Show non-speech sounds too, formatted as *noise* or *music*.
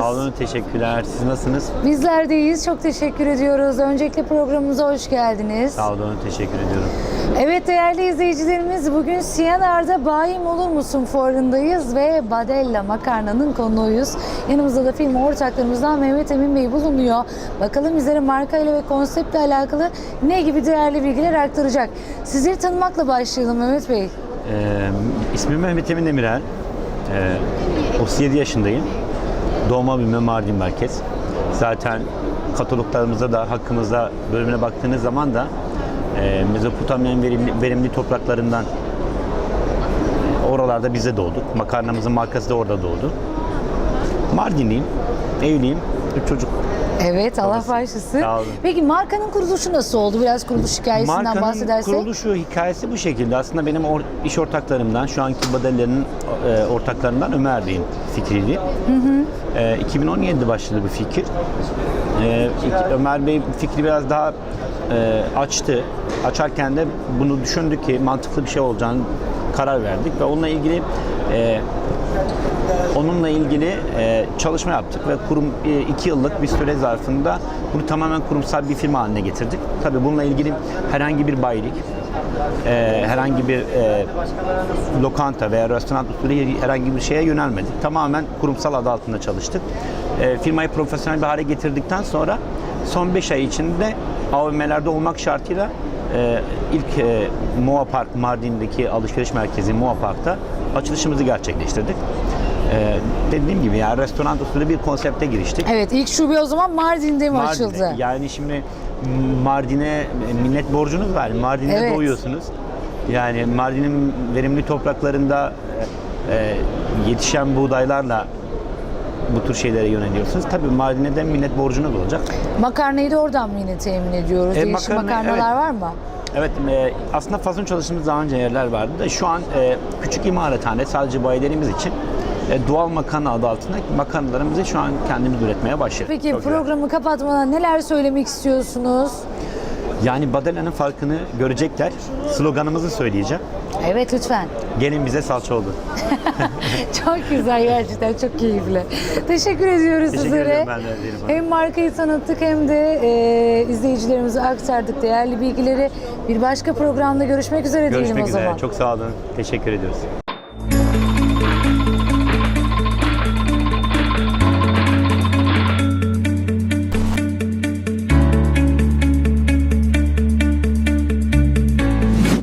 Sağ olun, teşekkürler. Siz nasılsınız? Bizler de iyiyiz. Çok teşekkür ediyoruz. Öncelikle programımıza hoş geldiniz. Sağ olun, teşekkür ediyorum. Evet değerli izleyicilerimiz bugün Siyanar'da Bayim Olur Musun fuarındayız ve Badella Makarna'nın konuğuyuz. Yanımızda da film ortaklarımızdan Mehmet Emin Bey bulunuyor. Bakalım bizlere markayla ve konseptle alakalı ne gibi değerli bilgiler aktaracak. Sizleri tanımakla başlayalım Mehmet Bey. Ee, ismim Mehmet Emin Demirel. Ee, 37 yaşındayım. Doğma büyüme Mardin merkez. Zaten kataloglarımızda da hakkımızda bölümüne baktığınız zaman da e, Mezopotamya'nın verimli, verimli topraklarından oralarda bize doğduk. Makarnamızın markası da orada doğdu. Mardinliyim, evliyim, üç çocuk. Evet Allah Babası. bağışlasın. Sağ olun. Peki markanın kuruluşu nasıl oldu? Biraz kuruluş hikayesinden Markanın bahsedersek. kuruluşu hikayesi bu şekilde. Aslında benim or- iş ortaklarımdan, şu anki Badeller'in e, ortaklarından Ömer Bey'in fikriydi. E, 2017'de başladı bu fikir. E, iki- Ömer Bey fikri biraz daha e, açtı. Açarken de bunu düşündük ki mantıklı bir şey olacağını karar verdik ve onunla ilgili e, Onunla ilgili e, çalışma yaptık ve kurum e, iki yıllık bir süre zarfında bunu tamamen kurumsal bir firma haline getirdik. Tabii bununla ilgili herhangi bir bayilik, e, herhangi bir e, lokanta veya restoran usulü herhangi bir şeye yönelmedik. Tamamen kurumsal adı altında çalıştık. E, firmayı profesyonel bir hale getirdikten sonra son 5 ay içinde AVM'lerde olmak şartıyla e, ilk e, Moa Park Mardin'deki alışveriş merkezi Moa Park'ta açılışımızı gerçekleştirdik. Ee, dediğim gibi yani restoran usulü bir konsepte giriştik. Evet ilk şube o zaman Mardin'de mi Mardin'e. açıldı? Yani şimdi Mardin'e minnet borcunuz var. Mardin'de Evet. doğuyorsunuz. Yani Mardin'in verimli topraklarında e, yetişen buğdaylarla bu tür şeylere yöneliyorsunuz. Tabii Mardin'e de minnet borcunuz olacak. Makarnayı da oradan mı yine temin ediyoruz? E, Değişik makarna- makarnalar evet. var mı? Evet, e, aslında fason çalıştığımız daha önce yerler vardı da şu an e, küçük imalathane sadece bayilerimiz için e, doğal makarna adı altında makarnalarımızı şu an kendimiz üretmeye başladık. Peki Çok güzel. programı kapatmadan neler söylemek istiyorsunuz? Yani Badela'nın farkını görecekler. Sloganımızı söyleyeceğim. Evet lütfen. Gelin bize salça oldu. *laughs* çok güzel gerçekten çok keyifli. Teşekkür ediyoruz Teşekkür sizlere. ederim ben de Zeynep Hanım. Hem markayı tanıttık hem de e, izleyicilerimize aktardık değerli bilgileri. Bir başka programda görüşmek üzere diyelim Görüşmek o zaman. üzere. Çok sağ olun. Teşekkür ediyoruz.